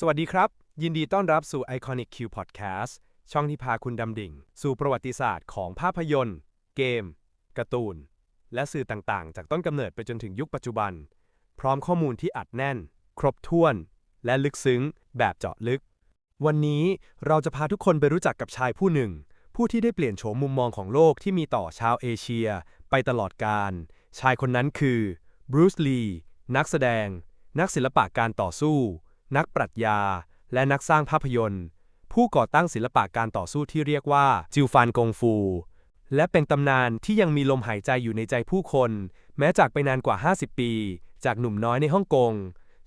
สวัสดีครับ ยินดีต้อนรับสู่ Iconic Q Podcast ช่องที่พาคุณดำดิ่ง สู่ประวัติศาสตร์ของภาพยนตร์ เกมการ์ตูน และสื่อต่างๆ จากต้นกำเนิดไปจนถึงยุคปัจจุบัน พร้อมข้อมูลที่อัดแน่น ครบถ้วน และลึกซึ้ง แบบเจาะลึก วันนี้เราจะพาทุกคนไปรู้จักกับชายผู้หนึ่ง ผู้ที่ได้เปลี่ยนโฉมมุมมองของโลกที่มีต่อชาวเอเชีย ไปตลอดกาลชายคนนั้นคือบรูซลีนักแสดง นักศิลปะการต่อสู้ นักปรัชญา และนักสร้างภาพยนตร์ ผู้ก่อตั้งศิลปะการต่อสู้ที่เรียกว่า จิวฟานกงฟู และเป็นตำนานที่ยังมีลมหายใจอยู่ในใจผู้คน แม้จากไปนานกว่า 50 ปี จากหนุ่มน้อยในฮ่องกง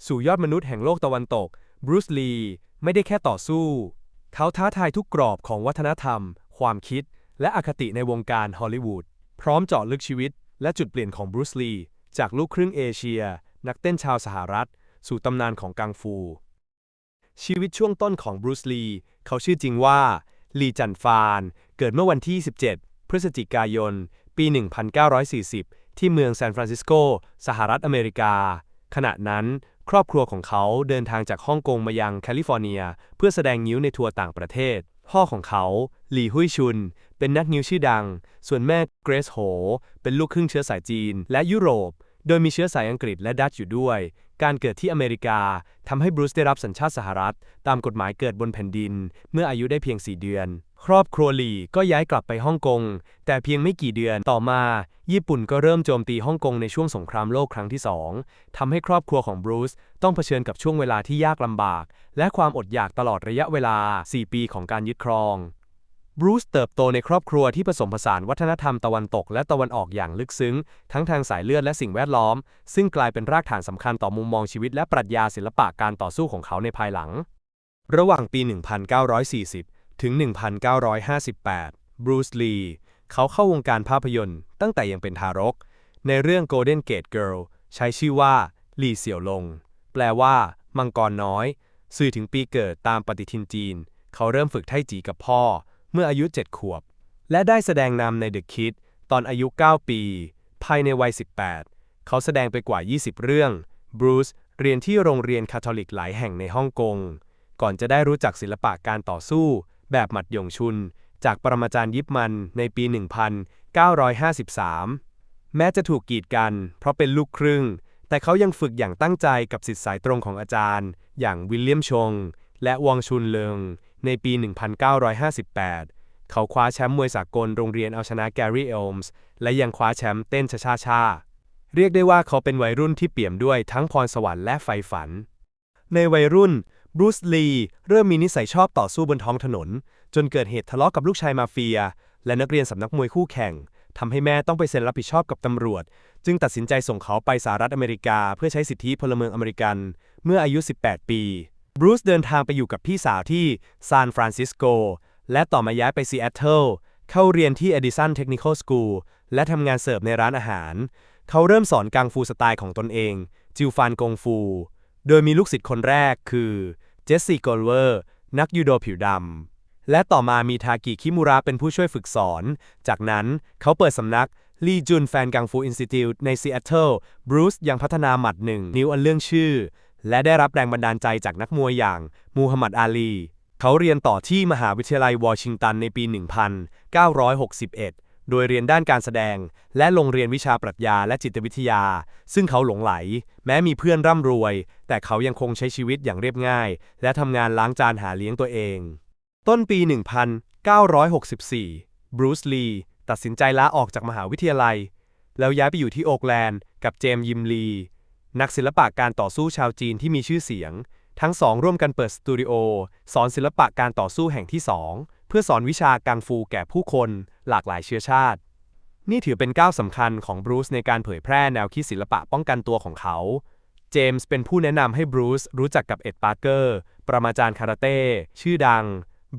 สู่ยอดมนุษย์แห่งโลกตะวันตก บรูซลี ไม่ได้แค่ต่อสู้ เขาท้าทายทุกกรอบของวัฒนธรรม ความคิด และอคติในวงการฮอลลีวูด พร้อมเจาะลึกชีวิต และจุดเปลี่ยนของบรูซลี จากลูกครึ่งเอเชีย นักเต้นชาวสหรัฐ สู่ตำนานของกังฟู ชีวิตช่วงต้นของบรูซลี เขาชื่อจริงว่าลีจันฟาน เกิดเมื่อวันที่ 17 พฤศจิกายน ปี 1940 ที่เมืองซานฟรานซิสโก สหรัฐอเมริกา ขณะนั้นครอบครัวของเขาเดินทางจากฮ่องกงมายังแคลิฟอร์เนีย เพื่อแสดงนิ้วในทัวร์ต่างประเทศ พ่อของเขาหลี่หุยชุน เป็นนักนิ้วชื่อดัง ส่วนแม่เกรซโห เป็นลูกครึ่งเชื้อสายจีนและยุโรป โดยมีเชื้อสายอังกฤษและดัตช์อยู่ด้วย การเกิดที่อเมริกาทำให้บรูซได้รับสัญชาติสหรัฐ ตามกฎหมายเกิดบนแผ่นดิน เมื่ออายุได้เพียง 4 เดือน ครอบครัวหลีก็ย้ายกลับไปฮ่องกง แต่เพียงไม่กี่เดือนต่อมา ญี่ปุ่นก็เริ่มโจมตีฮ่องกงในช่วงสงครามโลกครั้งที่ 2ทำให้ครอบครัวของบรูซต้องเผชิญกับช่วงเวลาที่ยากลำบาก และความอดอยากตลอดระยะเวลา 4 ปีของการยึดครอง บรูซเติบโตในครอบครัวที่ผสมผสานวัฒนธรรมตะวันตกและตะวันออกอย่างลึกซึ้ง ทั้งทางสายเลือดและสิ่งแวดล้อม ซึ่งกลายเป็นรากฐานสำคัญต่อมุมมองชีวิตและปรัชญาศิลปะการต่อสู้ของเขาในภายหลัง ระหว่างปี 1940 ถึง 1958 บรูซลี เขาเข้าวงการภาพยนตร์ ตั้งแต่ยังเป็นทารก ในเรื่อง Golden Gate Girl ใช้ชื่อว่าหลี่เสี่ยวลง แปลว่า มังกรน้อย สื่อถึงปีเกิดตามปฏิทินจีน เขาเริ่มฝึกไทจีกับพ่อ เมื่ออายุ 7 ขวบ และได้แสดงนำใน The Kid ตอนอายุ 9 ปี ภายในวัย 18 เขาแสดงไปกว่า 20 เรื่องบรูซเรียนที่โรงเรียนคาทอลิกหลายแห่งในฮ่องกง ก่อนจะได้รู้จักศิลปะการต่อสู้ แบบหมัดหยงชุน จากปรมาจารย์ยิปมันในปี 1953 แม้จะถูกกีดกัน เพราะเป็นลูกครึ่ง แต่เขายังฝึกอย่างตั้งใจกับศิษย์สายตรงของอาจารย์ อย่างวิลเลียมชง และวองชุนเลิง ในปี 1958 เขาคว้าแชมป์มวยสากลโรงเรียนเอาชนะแกรี่เอลมส์และยังคว้าแชมป์เต้นชาชาชาเรียกได้ว่าเขาเป็นวัยรุ่นที่เปี่ยมด้วยทั้งพรสวรรค์และไฟฝัน ในวัยรุ่นบรูซลีเริ่มมีนิสัยชอบต่อสู้บนท้องถนน จนเกิดเหตุทะเลาะกับลูกชายมาเฟีย และนักเรียนสำนักมวยคู่แข่งทำให้แม่ต้องไปเซ็นรับผิดชอบกับตำรวจ จึงตัดสินใจส่งเขาไปสหรัฐอเมริกา เพื่อใช้สิทธิพลเมืองอเมริกัน เมื่ออายุ 18 ปี บรูซเดินทางไปอยู่กับพี่สาวที่ซานฟรานซิสโก และต่อมาย้ายไปซีแอตเทิลเข้าเรียนที่ Edison Technical School และทำงานเสิร์ฟในร้านอาหาร เขาเริ่มสอนกังฟูสไตล์ของตนเอง จิวฟานกงฟู โดยมีลูกศิษย์คนแรกคือเจสซี่โกลเวอร์ นักยูโดผิวดำ และต่อมามีทากิคิมุระเป็นผู้ช่วยฝึกสอน จากนั้นเขาเปิดสำนักลีจุนแฟนกังฟูอินสติทิวในซีแอตเทิลบรูซยังพัฒนาหมัดหนึ่งนิ้วอันเรื่องชื่อ และได้รับแรงบันดาลใจจากนักมวยอย่างมูฮัมหมัดอาลี เขาเรียนต่อที่มหาวิทยาลัยวอชิงตันในปี 1961 โดยเรียนด้านการแสดง และลงเรียนวิชาปรัชญาและจิตวิทยา ซึ่งเขาหลงไหล แม้มีเพื่อนร่ำรวย แต่เขายังคงใช้ชีวิตอย่างเรียบง่าย และทำงานล้างจานหาเลี้ยงตัวเอง ต้นปี 1964 บรูซ ลี ตัดสินใจลาออกจากมหาวิทยาลัย แล้วย้ายไปอยู่ที่โอ๊กแลนด์กับเจมส์ยิมลี นักศิลปะการต่อสู้ชาวจีนที่มีชื่อเสียง ทั้งสองร่วมกันเปิดสตูดิโอ สอนศิลปะการต่อสู้แห่งที่สองเพื่อสอนวิชากังฟูแก่ผู้คนหลากหลายเชื้อชาติ นี่ถือเป็นก้าวสำคัญของบรูซในการเผยแพร่แนวคิดศิลปะป้องกันตัวของเขา เจมส์เป็นผู้แนะนำให้บรูซรู้จักกับเอ็ดปาร์เกอร์ปรมาจารย์คาราเต้ชื่อดัง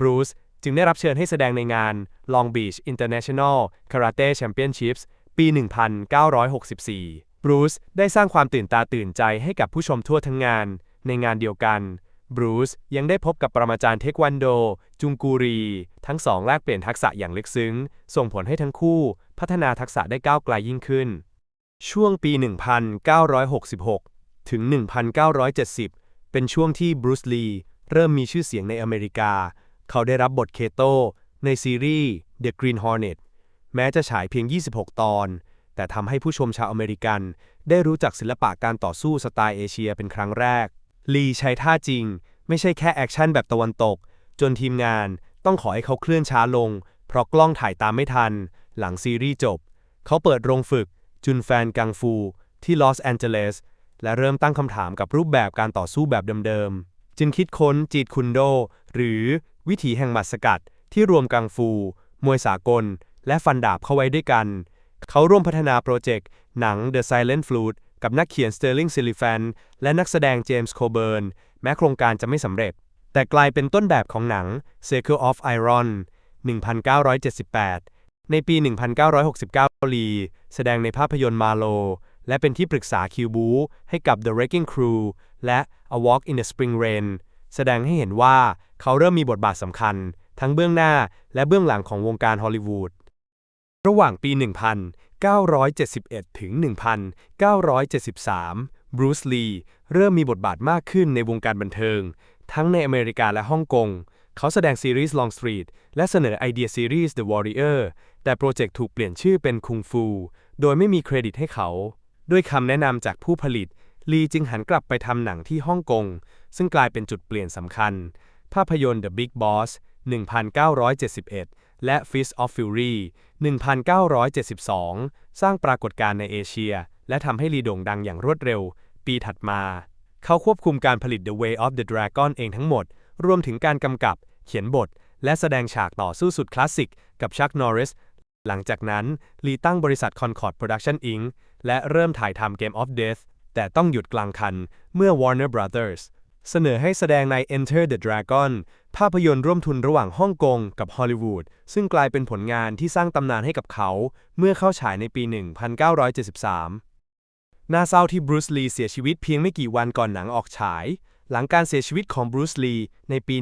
บรูซจึงได้รับเชิญให้แสดงในงาน Long Beach International Karate Championships ปี 1964 บรูซได้สร้างความตื่นตาตื่นใจให้กับผู้ชมทั่วทั้งงาน ในงานเดียวกัน บรูซยังได้พบกับปรมาจารย์เทควันโด จุงกูรี ทั้งสองแลกเปลี่ยนทักษะอย่างลึกซึ้ง ส่งผลให้ทั้งคู่ พัฒนาทักษะได้ก้าวไกลยิ่งขึ้น ช่วงปี 1966 ถึง 1970 เป็นช่วงที่บรูซลีเริ่มมีชื่อเสียงในอเมริกา เขาได้รับบทเคโตในซีรีส์ The Green Hornet แม้จะฉายเพียง 26 ตอน แต่ทำให้ผู้ชมชาวอเมริกัน ได้รู้จักศิลปะการต่อสู้สไตล์เอเชียเป็นครั้งแรก ลีใช้ท่าจริง ไม่ใช่แค่แอคชั่นแบบตะวันตก จนทีมงานต้องขอให้เขาเคลื่อนช้าลง เพราะกล้องถ่ายตามไม่ทัน หลังซีรีส์จบ เขาเปิดโรงฝึก จุนแฟนกังฟู ที่ลอสแอนเจลิสและเริ่มตั้งคำถามกับรูปแบบการต่อสู้แบบเดิมๆ จึงคิดค้นจีดคุนโด หรือวิถีแห่งหมัดสกัดที่รวมกังฟู มวยสากล และฟันดาบเข้าไว้ด้วยกัน เขาร่วมพัฒนาโปรเจกต์ หนัง The Silent Flute กับนักเขียนสเตอร์ลิงซิลิแฟนและนักแสดงเจมส์โคเบิร์นแม้โครงการจะไม่สำเร็จ แต่กลายเป็นต้นแบบของหนัง Circle of Iron 1978 ในปี 1969 ลี แสดงในภาพยนตร์มาโล และเป็นที่ปรึกษาคิวบูให้กับ The Wrecking Crew และ A Walk in the Spring Rain แสดงให้เห็นว่าเขาเริ่มมีบทบาทสำคัญ ทั้งเบื้องหน้าและเบื้องหลังของวงการฮอลลีวูด ระหว่างปี 1971 ถึง 1973 บรูซ ลีเริ่มมีบทบาทมากขึ้นในวงการบันเทิง ทั้งในอเมริกาและฮ่องกง เขาแสดงซีรีส์ Long Street และเสนอไอเดียซีรีส์ The Warrior แต่โปรเจกต์ถูกเปลี่ยนชื่อเป็นคุงฟู โดยไม่มีเครดิตให้เขา ด้วยคำแนะนำจากผู้ผลิต ลีจึงหันกลับไปทำหนังที่ฮ่องกง ซึ่งกลายเป็นจุดเปลี่ยนสำคัญ ภาพยนตร์ The Big Boss 1971 และ Fist of Fury 1972 สร้างปรากฏการณ์ในเอเชีย และทำให้ลีโด่งดังอย่างรวดเร็ว ปีถัดมา เขาควบคุมการผลิต The Way of the Dragon เองทั้งหมด รวมถึงการกำกับ เขียนบท และแสดงฉากต่อสู้สุดคลาสสิก กับชักนอริส หลังจากนั้น ลีตั้งบริษัท Concord Production Inc. และเริ่มถ่ายทำ Game of Death แต่ต้องหยุดกลางคัน เมื่อ Warner Brothers เสนอให้แสดงใน Enter the Dragon ภาพยนตร์ร่วมทุนระหว่างฮ่องกงกับฮอลลีวูดซึ่งกลายเป็นผลงานที่สร้างตำนานให้กับเขา เมื่อเข้าฉายในปี 1973 น่าเศร้าที่บรูซลีเสียชีวิตเพียงไม่กี่วันก่อนหนังออกฉาย หลังการเสียชีวิตของบรูซลีในปี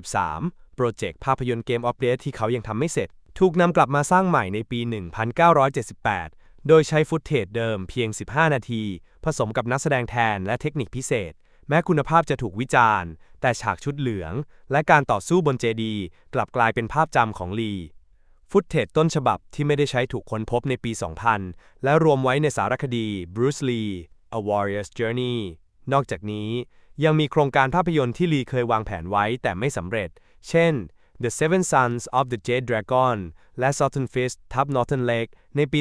1973 โปรเจกต์ภาพยนตร์ Game of Death ที่เขายังทำไม่เสร็จ ถูกนำกลับมาสร้างใหม่ในปี 1978 โดยใช้ฟุตเทจเดิมเพียง 15 นาที ผสมกับนักแสดงแทนและเทคนิคพิเศษ แม้คุณภาพจะถูกวิจารณ์ แต่ฉากชุดเหลือง และการต่อสู้บนเจดีกลับกลายเป็นภาพจำของลี ฟุตเทจต้นฉบับที่ไม่ได้ใช้ถูกค้นพบในปี 2000 และรวมไว้ในสารคดี Bruce Lee A Warrior's Journey นอกจากนี้ ยังมีโครงการภาพยนตร์ที่ลีเคยวางแผนไว้แต่ไม่สำเร็จ เช่น The Seven Sons of the Jade Dragon และ Southern Fist ทับ Northern Lake ในปี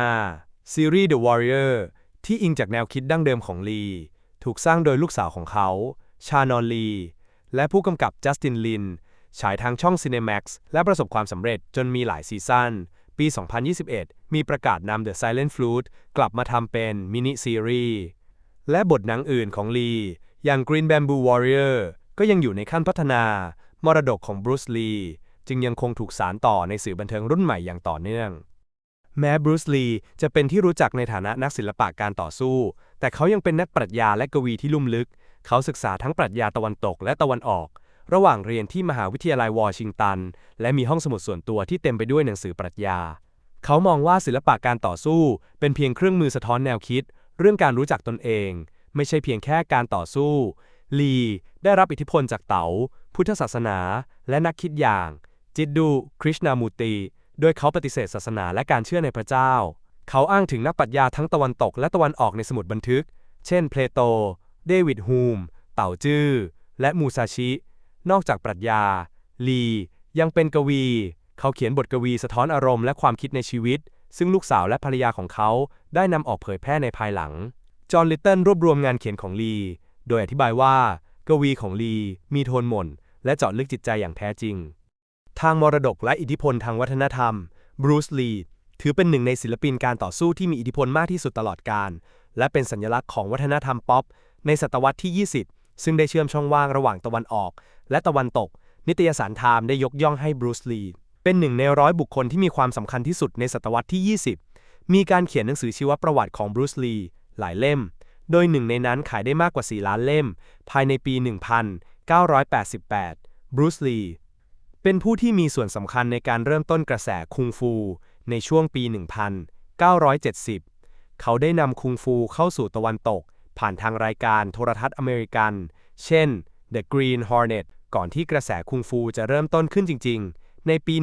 2015 ซีรีส์ The Warrior ที่อิงจากแนวคิดดั้งเดิมของลี ถูกสร้างโดยลูกสาวของเขา ชานอนลี และผู้กำกับจัสตินลิน ฉายทางช่อง Cinemax และประสบความสำเร็จจนมีหลายซีซั่น ปี 2021 มีประกาศนำ The Silent Flute กลับมาทำเป็นมินิซีรีส์ และบทหนังอื่นของลี อย่าง Green Bamboo Warrior ก็ยังอยู่ในขั้นพัฒนา มรดกของบรูซลีจึงยังคงถูกสานต่อในสื่อบันเทิงรุ่นใหม่อย่างต่อเนื่อง แม้บรูซลีจะเป็นที่รู้จักในฐานะนักศิลปะการต่อสู้ แต่เขายังเป็นนักปรัชญาและกวีที่ลุ่มลึก เขาศึกษาทั้งปรัชญาตะวันตกและตะวันออก ระหว่างเรียนที่มหาวิทยาลัยวอชิงตัน และมีห้องสมุดส่วนตัวที่เต็มไปด้วยหนังสือปรัชญา เขามองว่าศิลปะการต่อสู้ เป็นเพียงเครื่องมือสะท้อนแนวคิด เรื่องการรู้จักตนเอง ไม่ใช่เพียงแค่การต่อสู้ ลีได้รับอิทธิพลจากเต๋า พุทธศาสนา และนักคิดอย่าง จิตดู คริชนามูติโดยเขาปฏิเสธศาสนาและการเชื่อในพระเจ้า เขาอ้างถึงนักปรัชญาทั้งตะวันตกและตะวันออกในสมุดบันทึก เช่น เพลโต เดวิดฮูม เต่าจื้อ และมูซาชิ นอกจากปรัชญา ลี ยังเป็นกวี เขาเขียนบทกวีสะท้อนอารมณ์และความคิดในชีวิต ซึ่งลูกสาวและภรรยาของเขาได้นำออกเผยแพร่ในภายหลัง จอห์นลิตเติลรวบรวมงานเขียนของลี โดยอธิบายว่า กวีของลีมีโทนหม่น และเจาะลึกจิตใจอย่างแท้จริง ทางมรดกและอิทธิพลทางวัฒนธรรม บรูซลี ถือเป็นหนึ่งในศิลปินการต่อสู้ที่มีอิทธิพลมากที่สุดตลอดกาลและเป็นสัญลักษณ์ของวัฒนธรรมป๊อป ในศตวรรษที่ 20 ซึ่งได้เชื่อมช่องว่างระหว่างตะวันออก และตะวันตก นิตยสารไทม์ได้ยกย่องให้บรูซลีเป็นหนึ่งในร้อยบุคคลที่มีความสำคัญที่สุดในศตวรรษที่ 20 มีการเขียนหนังสือชีวประวัติของบรูซลีหลายเล่ม โดยหนึ่งในนั้นขายได้มากกว่า 4 ล้านเล่ม ภายในปี 1988 บรูซลีเป็นผู้ที่มีส่วนสำคัญในการเริ่มต้นกระแสคุงฟู ในช่วงปี 1970 เขาได้นำคุงฟูเข้าสู่ตะวันตก ผ่านทางรายการโทรทัศน์อเมริกัน เช่น The Green Hornet ก่อนที่กระแสคุงฟูจะเริ่มต้นขึ้นจริง ๆ ในปี 1973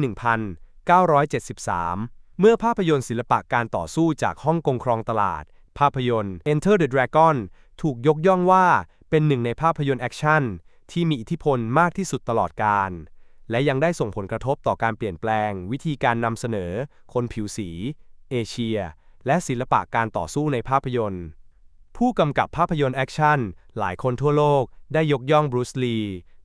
เมื่อภาพยนตร์ศิลปะการต่อสู้จากฮ่องกงครองตลาด ภาพยนตร์ Enter the Dragon ถูกยกย่องว่าเป็นหนึ่งในภาพยนตร์แอคชั่นที่มีอิทธิพลมากที่สุดตลอดกาล และยังได้ส่งผลกระทบต่อการเปลี่ยนแปลง วิธีการนำเสนอ คนผิวสี เอเชีย และศิลปะการต่อสู้ในภาพยนตร์ ผู้กำกับภาพยนตร์แอคชั่น หลายคนทั่วโลกได้ยกย่องบรูซลี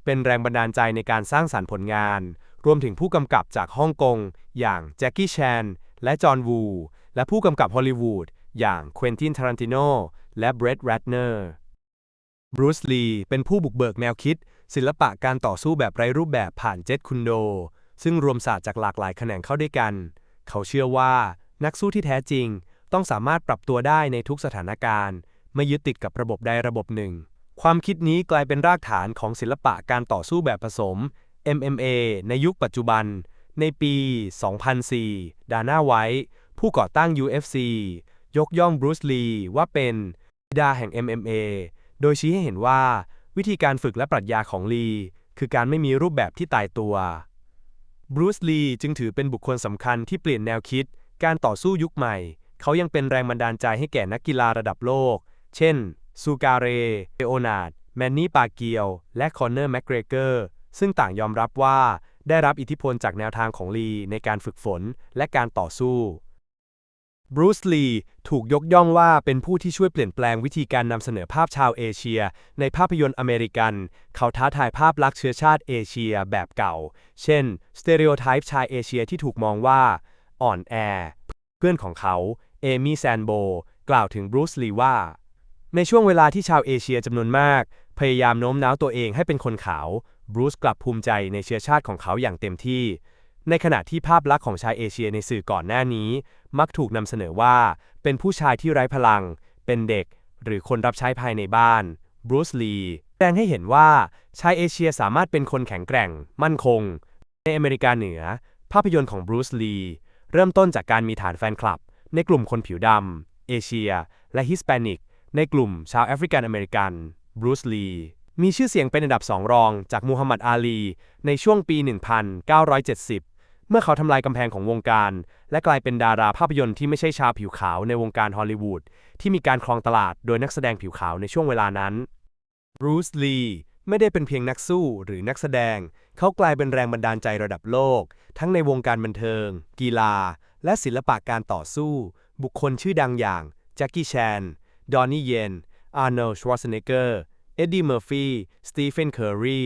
เป็นแรงบันดาลใจในการสร้างสรรค์ผลงาน รวมถึงผู้กำกับจากฮ่องกง อย่างแจ็คกี้แชน และจอห์นวู และผู้กำกับฮอลลีวูด อย่างเควินตินทารันติโน และเบรดแรตเนอร์บรูซลีเป็นผู้บุกเบิกแนวคิด ศิลปะการต่อสู้แบบไร้รูปแบบผ่านเจ็ตคุนโด ซึ่งรวมศาสตร์จากหลากหลายแขนงเข้าด้วยกัน เขาเชื่อว่านักสู้ที่แท้จริง ต้องสามารถปรับตัวได้ในทุกสถานการณ์ ไม่ยึดติดกับระบบใดระบบหนึ่ง ความคิดนี้กลายเป็นรากฐานของศิลปะการต่อสู้แบบผสม MMA ในยุคปัจจุบัน ในปี 2004 ดาน่าไวท์ผู้ก่อตั้ง UFC ยกย่องบรูซลีว่าเป็นดาแห่ง MMA โดยชี้ให้เห็นว่า วิธีการฝึกและปรัชญาของลี คือการไม่มีรูปแบบที่ตายตัวบรูซลีจึงถือเป็นบุคคลสำคัญที่เปลี่ยนแนวคิด การต่อสู้ยุคใหม่ เขายังเป็นแรงบันดาลใจให้แก่นักกีฬาระดับโลก เช่น ซูการเรเลโอนาร์ดแมนนี่ปาเกียว และคอนเนอร์แมกเกรเกอร์ ซึ่งต่างยอมรับว่าได้รับอิทธิพลจากแนวทางของลีในการฝึกฝนและการต่อสู้ บรูซลีถูกยกย่องว่าเป็นผู้ที่ช่วยเปลี่ยนแปลงวิธีการนำเสนอภาพชาวเอเชีย ในภาพยนตร์อเมริกัน เขาท้าทายภาพลักษณ์เชื้อชาติเอเชียแบบเก่า เช่น สเต r ร o โอไทป์ชายเอเชียที่ถูกมองว่า อ่อนแอ เพื่อนของเขา เอมี่แซนโบ กล่าวถึงบรูซลีว่า ในช่วงเวลาที่ชาวเอเชียจำนวนมาก พยายามโน้มน้าวตัวเองให้เป็นคนขาว บรูซกลับภูมิใจในเชื้อชาติของเขาอย่างเต็มที่ ในขณะที่ภาพลักษณ์ของชายเอเชียในสื่อก่อนหน้านี้ มักถูกนำเสนอว่า เป็นผู้ชายที่ไร้พลัง เป็นเด็ก หรือคนรับใช้ภายในบ้านบรูซลีแสดงให้เห็นว่าชายเอเชียสามารถเป็นคนแข็งแกร่ง มั่นคง ในอเมริกาเหนือ ภาพยนตร์ของบรูซลีเริ่มต้นจากการมีฐานแฟนคลับ ในกลุ่มคนผิวดำเอเชีย และฮิสแปนิก ในกลุ่มชาวแอฟริกันอเมริกันบรูซลีมีชื่อเสียงเป็นอันดับสองรองจากมูฮัมหมัดอาลีในช่วงปี 1970เมื่อเขาทำลายกำแพงของวงการ และกลายเป็นดาราภาพยนตร์ที่ไม่ใช่ชาวผิวขาวในวงการฮอลลีวูดที่มีการครองตลาดโดยนักแสดงผิวขาวในช่วงเวลานั้นบรูซลีไม่ได้เป็นเพียงนักสู้หรือนักแสดง เขากลายเป็นแรงบันดาลใจระดับโลก ทั้งในวงการบันเทิง กีฬา และศิลปะการต่อสู้ บุคคลชื่อดังอย่างแจ็คกี้แชน ดอนนี่เยน อาร์โนลด์ชวอร์เซเนเกอร์ เอ็ดดี้เมอร์ฟี่สตีเฟน เคอร์รี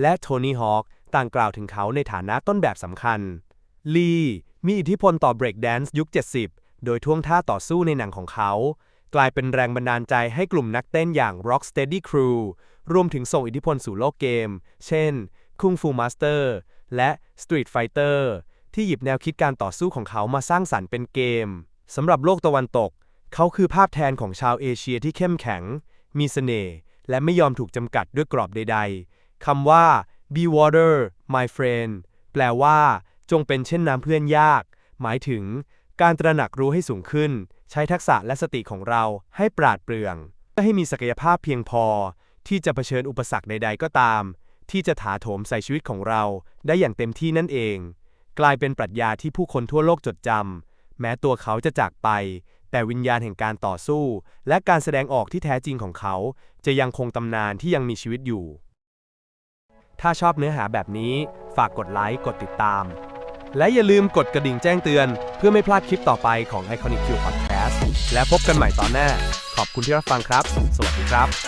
และโทนี่ ฮอค ต่างกล่าวถึงเขาในฐานะต้นแบบสำคัญ ลี มีอิทธิพลต่อเบรกแดนซ์ยุค 70 โดยท่วงท่าต่อสู้ในหนังของเขา กลายเป็นแรงบันดาลใจให้กลุ่มนักเต้นอย่าง Rocksteady Crew รวมถึงส่งอิทธิพลสู่โลกเกม เช่น Kung Fu Master และ Street Fighter ที่หยิบแนวคิดการต่อสู้ของเขามาสร้างสรรค์เป็นเกมสำหรับโลกตะวันตก เขาคือภาพแทนของชาวเอเชียที่เข้มแข็ง มีเสน่ห์และไม่ยอมถูกจำกัดด้วยกรอบใด ๆคำว่า be water my friend แปลว่า จงเป็นเช่นน้ำเพื่อนยาก หมายถึง การตระหนักรู้ให้สูงขึ้น ใช้ทักษะและสติของเราให้ปราดเปรื่องเพื่อให้มีศักยภาพเพียงพอ ที่จะเผชิญอุปสรรคใด ๆ ก็ตาม ที่จะถาโถมใส่ชีวิตของเราได้อย่างเต็มที่นั่นเอง กลายเป็นปรัชญาที่ผู้คนทั่วโลกจดจำแม้ตัวเขาจะจากไป แต่วิญญาณแห่งการต่อสู้ และการแสดงออกที่แท้จริงของเขา จะยังคงตำนานที่ยังมีชีวิตอยู่ ถ้าชอบเนื้อหาแบบนี้ ฝากกดไลค์ กดติดตาม และอย่าลืมกดกระดิ่งแจ้งเตือน เพื่อไม่พลาดคลิปต่อไปของ Iconic Q Podcast และพบกันใหม่ตอนหน้า ขอบคุณที่รับฟังครับ สวัสดีครับ